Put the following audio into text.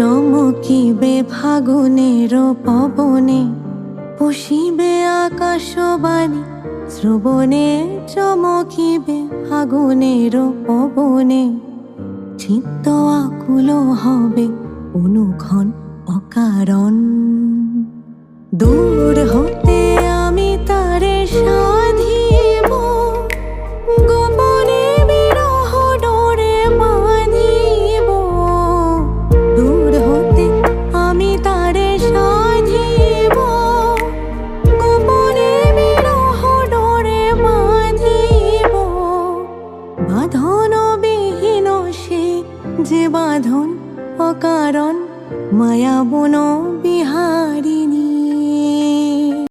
চমকিবে ফাগুনের পবনে, পুষিবে আকাশ বাণী শ্রবণে চমকিবে ফাগুনের পবনে। চিত্ত আকুল হবে অনুক্ষণ অকারণ, দূর হতে বাঁধন বিহীন সে যে বাঁধন অকারণ মায়াবন বিহারী